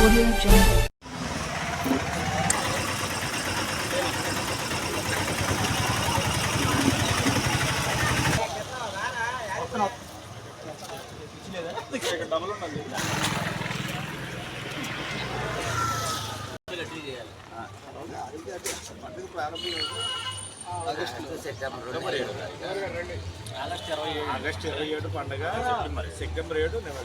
Audio August ఇరవై ఏడు పండుగ సెప్టెంబర్ సెప్టెంబర్ ఏడు నెల.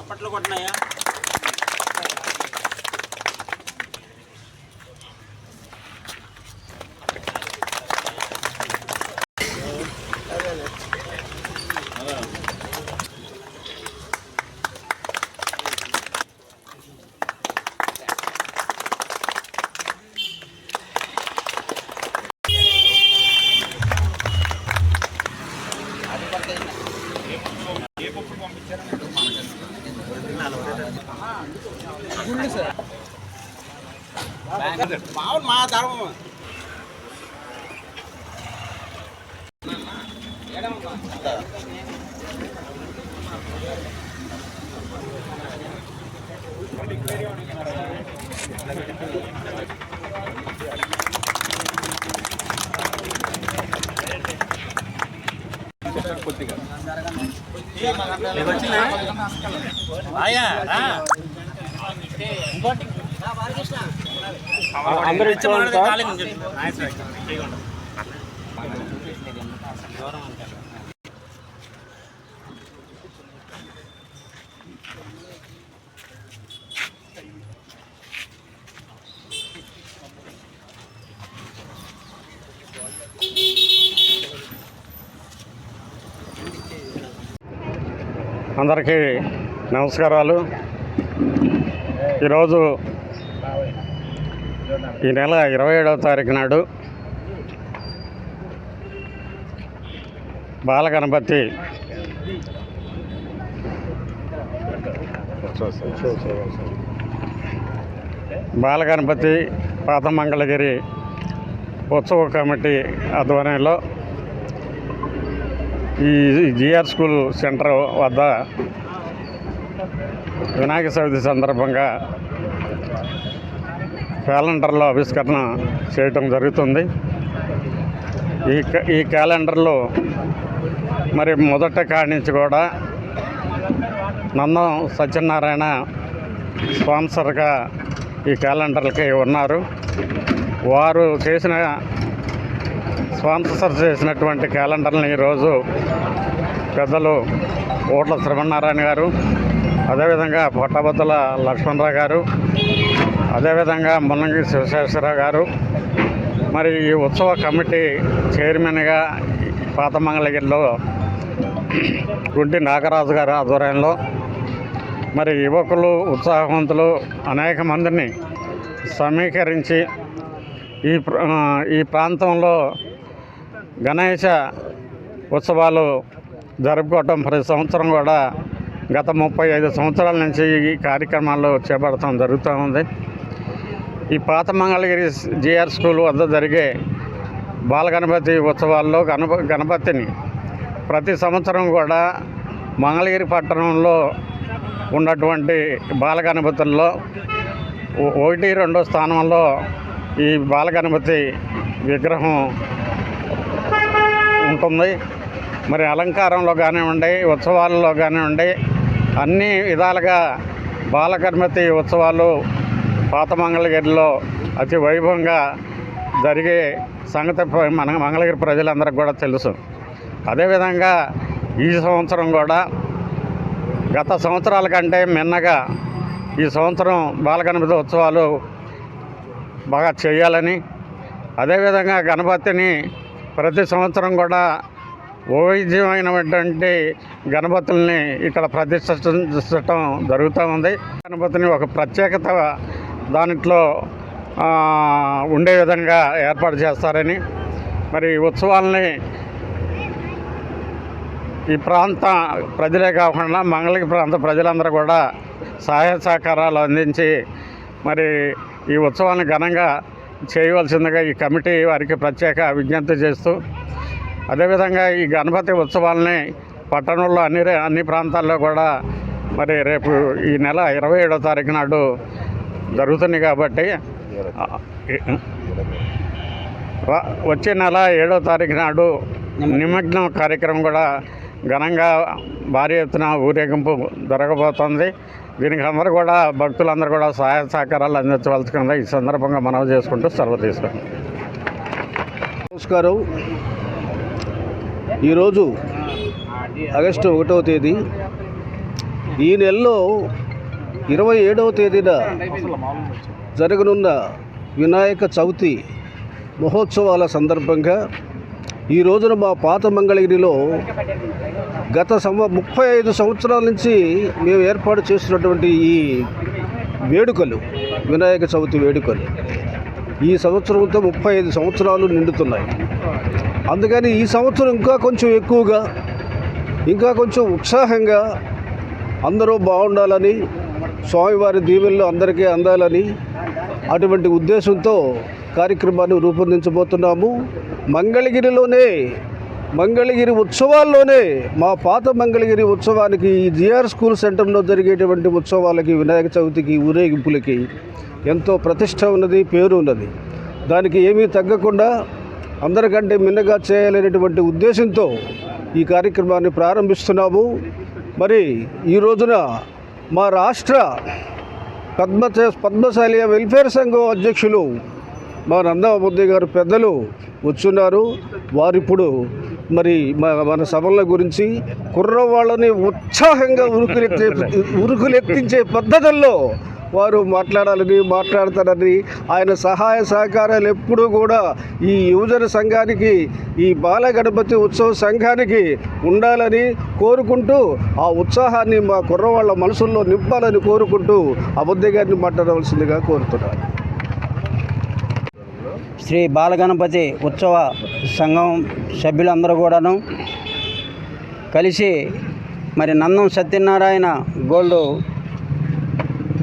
అప్పట్లో కొట్టినాయా? మామూలు మా ధర్మం ఆయా రా. ఇంకోటి అందరూ. అందరికీ నమస్కారాలు. ఈరోజు ఈ నెల ఇరవై ఏడవ తారీఖు నాడు బాలగణపతి బాలగణపతి పాతమంగళగిరి ఉత్సవ కమిటీ ఆధ్వర్యంలో ఈ జిఆర్ స్కూల్ సెంటర్ వద్ద వినాయక చవితి సందర్భంగా క్యాలెండర్లో ఆవిష్కరణ చేయటం జరుగుతుంది. ఈ క- ఈ క్యాలెండర్లో మరి మొదట కాడించి కూడా నందం సత్యనారాయణ స్పాన్సర్గా ఈ క్యాలెండర్లకి ఉన్నారు. వారు చేసిన స్పాన్సర్ చేసినటువంటి క్యాలెండర్ని ఈరోజు పెద్దలు ఓట్ల శ్రవణనారాయణ గారు అదేవిధంగా పొట్టబద్దల లక్ష్మణరావు గారు అదేవిధంగా మున్నంగి శివశేషరావు గారు మరి ఈ ఉత్సవ కమిటీ చైర్మన్గా పాత మంగళగిరిలో గుంటి నాగరాజు గారి ఆధ్వర్యంలో మరి యువకులు ఉత్సాహవంతులు అనేక మందిని సమీకరించి ఈ ఈ ప్రాంతంలో గణేష ఉత్సవాలు జరుపుకోవటం ప్రతి సంవత్సరం కూడా గత ముప్పై ఐదు సంవత్సరాల నుంచి ఈ కార్యక్రమాలు చేపడటం జరుగుతూ ఉంది. ఈ పాత మంగళగిరి జిఆర్ స్కూల్ వద్ద జరిగే బాలగణపతి ఉత్సవాల్లో గణప గణపతిని ప్రతి సంవత్సరం కూడా మంగళగిరి పట్టణంలో ఉన్నటువంటి బాలగణపతుల్లో ఒకటి రెండో స్థానంలో ఈ బాలగణపతి విగ్రహం ఉంటుంది. మరి అలంకారంలో కానివ్వండి ఉత్సవాలలో కానివ్వండి అన్ని విధాలుగా బాలగణపతి ఉత్సవాలు పాత మంగళగిరిలో అతి వైభవంగా జరిగే సంగతి మన మంగళగిరి ప్రజలందరికీ కూడా తెలుసు. అదేవిధంగా ఈ సంవత్సరం కూడా గత సంవత్సరాల కంటే మిన్నగా ఈ సంవత్సరం బాలగణపతి ఉత్సవాలు బాగా చేయాలని అదేవిధంగా గణపతిని ప్రతి సంవత్సరం కూడా వైద్యమైనటువంటి గణపతుల్ని ఇక్కడ ప్రతిష్ఠించడం జరుగుతూ ఉంది. గణపతిని ఒక ప్రత్యేకత దాంట్లో ఉండే విధంగా ఏర్పాటు చేస్తారని. మరి ఉత్సవాలని ఉత్సవాల్ని ఈ ప్రాంత ప్రజలే కాకుండా మంగళగిరి ప్రాంత ప్రజలందరూ కూడా సహాయ సహకారాలు అందించి మరి ఈ ఉత్సవాన్ని ఘనంగా చేయవలసిందిగా ఈ కమిటీ వారికి ప్రత్యేక విజ్ఞప్తి చేస్తూ అదేవిధంగా ఈ గణపతి ఉత్సవాల్ని పట్టణంలో అన్ని రే- అన్ని ప్రాంతాల్లో కూడా మరి రేపు ఈ నెల ఇరవై ఏడో తారీఖు నాడు జరుగుతుంది కాబట్టి వచ్చే నెల ఏడో తారీఖు నాడు నిమగ్నం. కార్యక్రమం కూడా ఘనంగా భారీ ఎత్తున ఊరేగింపు జరగబోతోంది. దీనికి అందరూ కూడా భక్తులందరూ కూడా సహాయ సహకారాలు అందించవలసిందిగా ఈ సందర్భంగా మనవి చేసుకుంటూ సెలవు తీసుకుంటాం నమస్కారం. ఈరోజు ఆగస్టు ఒకటవ తేదీ. ఈ నెలలో ఇరవై ఏడవ తేదీన జరగనున్న వినాయక చవితి మహోత్సవాల సందర్భంగా ఈ రోజున మా పాత మంగళగిరిలో గత సంవ ముప్పై ఐదు సంవత్సరాల నుంచి మేము ఏర్పాటు చేస్తున్నటువంటి ఈ వేడుకలు వినాయక చవితి వేడుకలు ఈ సంవత్సరంతో ముప్పై ఐదు సంవత్సరాలు నిండుతున్నాయి. అందుకని ఈ సంవత్సరం ఇంకా కొంచెం ఎక్కువగా ఇంకా కొంచెం ఉత్సాహంగా అందరూ బాగుండాలని స్వామివారి దీవెనలు అందరికీ అందాలని అటువంటి ఉద్దేశంతో కార్యక్రమాన్ని రూపొందించబోతున్నాము. మంగళగిరిలోనే మంగళగిరి ఉత్సవాల్లోనే మా పాత మంగళగిరి ఉత్సవానికి ఈ జిఆర్ స్కూల్ సెంటర్లో జరిగేటువంటి ఉత్సవాలకి వినాయక చవితికి ఊరేగింపులకి ఎంతో ప్రతిష్ట ఉన్నది పేరు ఉన్నది. దానికి ఏమీ తగ్గకుండా అందరికంటే మిన్నగా చేయాలనేటువంటి ఉద్దేశంతో ఈ కార్యక్రమాన్ని ప్రారంభిస్తున్నాము. మరి ఈ రోజున మా రాష్ట్ర పద్మ పద్మశాలి వెల్ఫేర్ సంఘం అధ్యక్షులు మా నందమబుద్ధి గారు పెద్దలు వచ్చున్నారు. వారిప్పుడు మరి మన సభల గురించి కుర్రవాళ్ళని ఉత్సాహంగా ఉరుకులెత్తే ఉరుకులెత్తించే పద్ధతుల్లో వారు మాట్లాడాలని మాట్లాడతారని ఆయన సహాయ సహకారాలు ఎప్పుడూ కూడా ఈ యువజన సంఘానికి ఈ బాలగణపతి ఉత్సవ సంఘానికి ఉండాలని కోరుకుంటూ ఆ ఉత్సాహాన్ని మా కుర్రవాళ్ళ మనసుల్లో నింపాలని కోరుకుంటూ అబద్ధ గారిని మాట్లాడవలసిందిగా కోరుతున్నాను. శ్రీ బాలగణపతి ఉత్సవ సంఘం సభ్యులందరూ కూడాను కలిసి మరి నందం సత్యనారాయణ గోల్డ్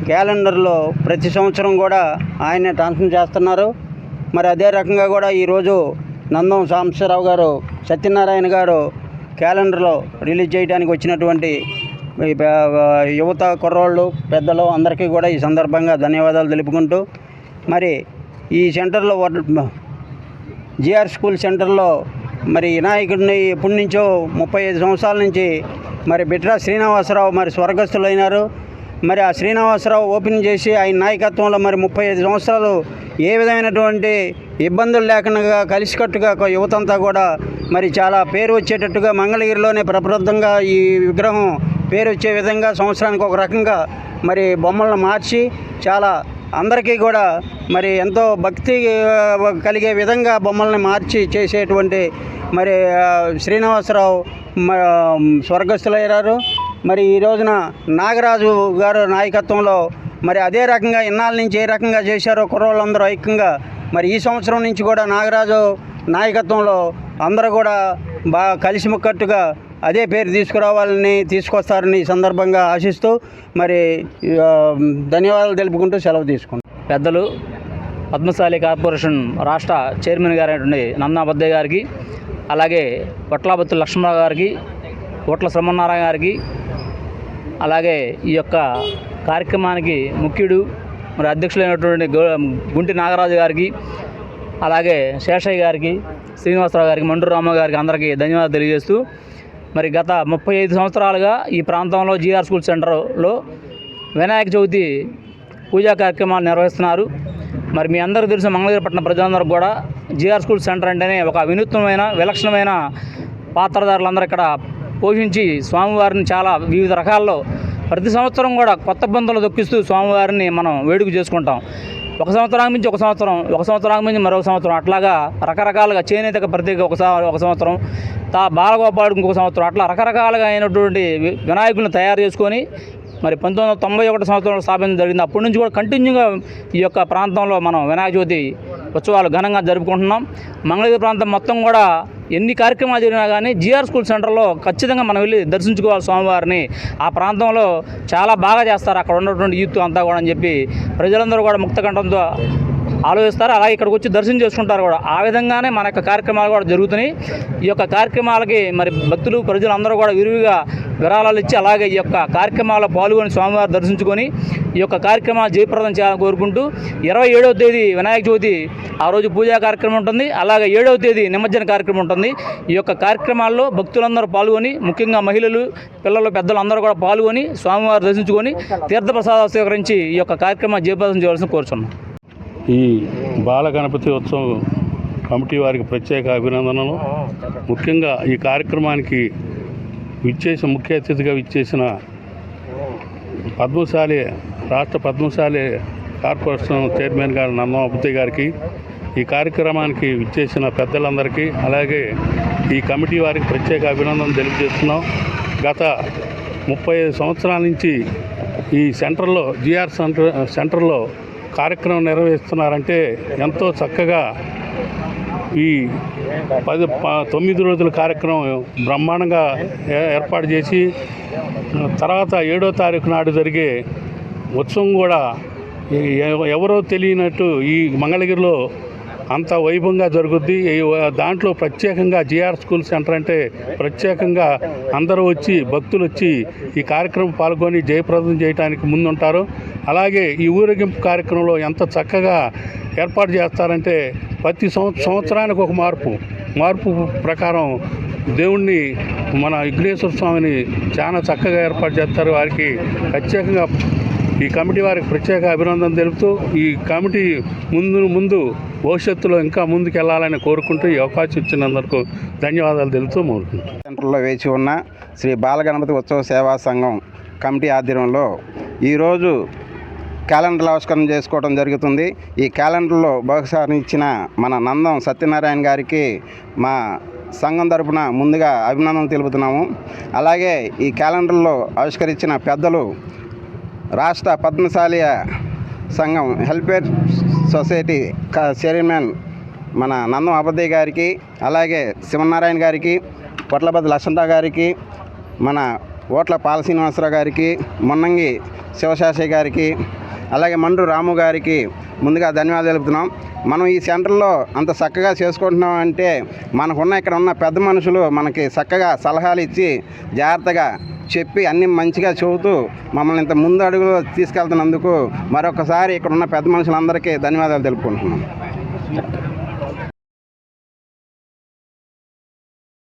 క్యాలెండర్లో ప్రతి సంవత్సరం కూడా ఆయనే ట్రాన్స్ఫర్ చేస్తున్నారు. మరి అదే రకంగా కూడా ఈరోజు నందం సాంబశివరావు గారు సత్యనారాయణ గారు క్యాలెండర్లో రిలీజ్ చేయడానికి వచ్చినటువంటి యువత కుర్రోళ్ళు పెద్దలు అందరికీ కూడా ఈ సందర్భంగా ధన్యవాదాలు తెలుపుకుంటూ మరి ఈ సెంటర్లో జిఆర్ స్కూల్ సెంటర్లో మరి వినాయకుడిని ఎప్పటి నుంచో ముప్పై ఐదు సంవత్సరాల నుంచి మరి బిట్రా శ్రీనివాసరావు మరి స్వర్గస్థులైనారు. మరి ఆ శ్రీనివాసరావు ఓపెన్ చేసి ఆయన నాయకత్వంలో మరి ముప్పై ఐదు సంవత్సరాలు ఏ విధమైనటువంటి ఇబ్బందులు లేకుండా కలిసికట్టుగా ఒక యువతంతా కూడా మరి చాలా పేరు వచ్చేటట్టుగా మంగళగిరిలోనే ప్రప్రదంగా ఈ విగ్రహం పేరు వచ్చే విధంగా సంవత్సరానికి ఒక రకంగా మరి బొమ్మలను మార్చి చాలా అందరికీ కూడా మరి ఎంతో భక్తి కలిగే విధంగా బొమ్మల్ని మార్చి చేసేటువంటి మరి శ్రీనివాసరావు స్వర్గస్థులయ్యారు. మరి ఈ రోజున నాగరాజు గారు నాయకత్వంలో మరి అదే రకంగా ఇన్నాళ్ళ నుంచి ఏ రకంగా చేశారో కుర్రోళ్ళందరూ ఐక్యంగా మరి ఈ సంవత్సరం నుంచి కూడా నాగరాజు నాయకత్వంలో అందరూ కూడా బాగా కలిసిముక్కట్టుగా అదే పేరు తీసుకురావాలని తీసుకొస్తారని సందర్భంగా ఆశిస్తూ మరి ధన్యవాదాలు తెలుపుకుంటూ సెలవు తీసుకుంటాం పెద్దలు పద్మశాలి కార్పొరేషన్ రాష్ట్ర చైర్మన్ గారైనటువంటి నందాబద్దయ్య గారికి అలాగే వట్లాబత్తు లక్ష్మణరావు గారికి ఓట్ల శ్రమనారాయణ గారికి అలాగే ఈ యొక్క కార్యక్రమానికి ముఖ్యుడు మరి అధ్యక్షులైనటువంటి గుంటి నాగరాజు గారికి అలాగే శేషయ్య గారికి శ్రీనివాసరావు గారికి మండూరు రామ గారికి అందరికీ ధన్యవాదాలు తెలియజేస్తూ మరి గత ముప్పై ఐదు సంవత్సరాలుగా ఈ ప్రాంతంలో జీఆర్ స్కూల్ సెంటర్లో వినాయక చవితి పూజా కార్యక్రమాలు నిర్వహిస్తున్నారు. మరి మీ అందరికీ తెలిసిన మంగళగిరిపట్నం ప్రజలందరూ కూడా జీఆర్ స్కూల్ సెంటర్ అంటేనే ఒక వినూత్నమైన విలక్షణమైన పాత్రధారులందరూ ఇక్కడ పోషించి స్వామివారిని చాలా వివిధ రకాల్లో ప్రతి సంవత్సరం కూడా కొత్త బంధువులు దొక్కిస్తూ స్వామివారిని మనం వేడుక చేసుకుంటాం. ఒక సంవత్సరానికి మించి ఒక సంవత్సరం ఒక సంవత్సరానికి మించి మరొక సంవత్సరం అట్లాగా రకరకాలుగా చేనేత ప్రత్యేక ఒక ఒక సంవత్సరం తా బాలగోపాలకు ఇంకొక సంవత్సరం అట్లా రకరకాలుగా అయినటువంటి వినాయకులను తయారు చేసుకొని మరి పంతొమ్మిది వందల తొంభై ఒకటి సంవత్సరంలో స్థాపించడం జరిగింది. అప్పటి నుంచి కూడా కంటిన్యూగా ఈ యొక్క ప్రాంతంలో మనం వినాయక చవితి ఉత్సవాలు ఘనంగా జరుపుకుంటున్నాం. మంగళగిరి ప్రాంతం మొత్తం కూడా ఎన్ని కార్యక్రమాలు జరిగినా కానీ జిఆర్ స్కూల్ సెంటర్లో ఖచ్చితంగా మనం వెళ్ళి దర్శించుకోవాలి స్వామివారిని. ఆ ప్రాంతంలో చాలా బాగా చేస్తారు అక్కడ ఉన్నటువంటి యూత్ అంతా కూడా అని చెప్పి ప్రజలందరూ కూడా ముక్తకంఠంతో ఆలోచిస్తారు. అలాగే ఇక్కడికి వచ్చి దర్శనం చేసుకుంటారు కూడా. ఆ విధంగానే మన యొక్క కార్యక్రమాలు కూడా జరుగుతున్నాయి. ఈ యొక్క కార్యక్రమాలకి మరి భక్తులు ప్రజలందరూ కూడా విరివిగా విరాళాలు ఇచ్చి అలాగే ఈ యొక్క కార్యక్రమాల్లో పాల్గొని స్వామివారి దర్శించుకొని ఈ యొక్క కార్యక్రమాలు జయప్రదం చేయాలని కోరుకుంటూ ఇరవై ఏడవ తేదీ వినాయక చవితి ఆ రోజు పూజా కార్యక్రమం ఉంటుంది. అలాగే ఏడవ తేదీ నిమజ్జన కార్యక్రమం ఉంటుంది. ఈ యొక్క కార్యక్రమాల్లో భక్తులందరూ పాల్గొని ముఖ్యంగా మహిళలు పిల్లలు పెద్దలు అందరూ కూడా పాల్గొని స్వామివారు దర్శించుకొని తీర్థప్రసాదాలు స్వీకరించి ఈ యొక్క కార్యక్రమాన్ని జయప్రదం చేయాల్సిన కోరుచున్నాం. ఈ బాలగణపతి ఉత్సవం కమిటీ వారికి ప్రత్యేక అభినందనలు. ముఖ్యంగా ఈ కార్యక్రమానికి విచ్చేసి ముఖ్య అతిథిగా విచ్చేసిన పద్మశాలి రాష్ట్ర పద్మశాలి కార్పొరేషన్ చైర్మన్ గారు నందమాపతి గారికి ఈ కార్యక్రమానికి విచ్చేసిన పెద్దలందరికీ అలాగే ఈ కమిటీ వారికి ప్రత్యేక అభినందన తెలియజేస్తున్నాం. గత ముప్పై ఐదు సంవత్సరాల నుంచి ఈ సెంటర్లో జిఆర్ సెంటర్ సెంటర్లో కార్యక్రమం నిర్వహిస్తున్నారంటే ఎంతో చక్కగా ఈ పది ప- తొమ్మిది రోజుల కార్యక్రమం బ్రహ్మాండంగా ఏ- ఏర్పాటు చేసి తర్వాత ఏడో తారీఖు నాడు జరిగే ఉత్సవం కూడా ఎవరో తెలియనట్టు ఈ మంగళగిరిలో అంత వైభవంగా జరుగుద్ది. ఈ దాంట్లో ప్రత్యేకంగా జిఆర్ స్కూల్ సెంటర్ అంటే ప్రత్యేకంగా అందరూ వచ్చి భక్తులు వచ్చి ఈ కార్యక్రమం పాల్గొని జయప్రదం చేయడానికి ముందుంటారు. అలాగే ఈ ఊరేగింపు కార్యక్రమంలో ఎంత చక్కగా ఏర్పాటు చేస్తారంటే ప్రతి సంవత్సరానికి ఒక మార్పు. మార్పు ప్రకారం దేవుణ్ణి మన విఘ్నేశ్వర స్వామిని చాలా చక్కగా ఏర్పాటు చేస్తారు. వారికి ప్రత్యేకంగా ఈ కమిటీ వారికి ప్రత్యేక అభినందన తెలుపుతూ ఈ కమిటీ ముందు ముందు భవిష్యత్తులో ఇంకా ముందుకు వెళ్ళాలని కోరుకుంటూ ఈ అవకాశం ఇచ్చినందుకు ధన్యవాదాలు తెలుపుతూ కోరుకుంటున్నాను సెంటర్లో వేచి ఉన్న శ్రీ బాలగణపతి ఉత్సవ సేవా సంఘం కమిటీ ఆధ్వర్యంలో ఈరోజు క్యాలెండర్ ఆవిష్కరణ చేసుకోవడం జరుగుతుంది. ఈ క్యాలెండర్లో బహుశా ఇచ్చిన మన నందం సత్యనారాయణ గారికి మా సంఘం తరపున ముందుగా అభినందనలు తెలుపుతున్నాము. అలాగే ఈ క్యాలెండర్లో ఆవిష్కరించిన పెద్దలు రాష్ట్ర పద్మశాలియ సంఘం హెల్పేర్ సొసైటీ క- చైర్మన్ మన నందం అబద్దయ్య గారికి అలాగే శివనారాయణ గారికి పొట్లపతి లక్ష్మణరావు గారికి మన ఓట్ల పాల శ్రీనివాసరావు గారికి మొన్నంగి శివశాషయ్య గారికి అలాగే మండ్రు రాము గారికి ముందుగా ధన్యవాదాలు తెలుపుతున్నాం. మనం ఈ సెంటర్లో అంత చక్కగా చేసుకుంటున్నాం అంటే మనకున్న ఇక్కడ ఉన్న పెద్ద మనుషులు మనకి చక్కగా సలహాలు ఇచ్చి జాగ్రత్తగా చెప్పి అన్ని మంచిగా చెబుతూ మమ్మల్ని ఇంత ముందు అడుగులో తీసుకెళ్తున్నందుకు మరొకసారి ఇక్కడ ఉన్న పెద్ద మనుషులందరికీ ధన్యవాదాలు తెలుపుకుంటున్నాం.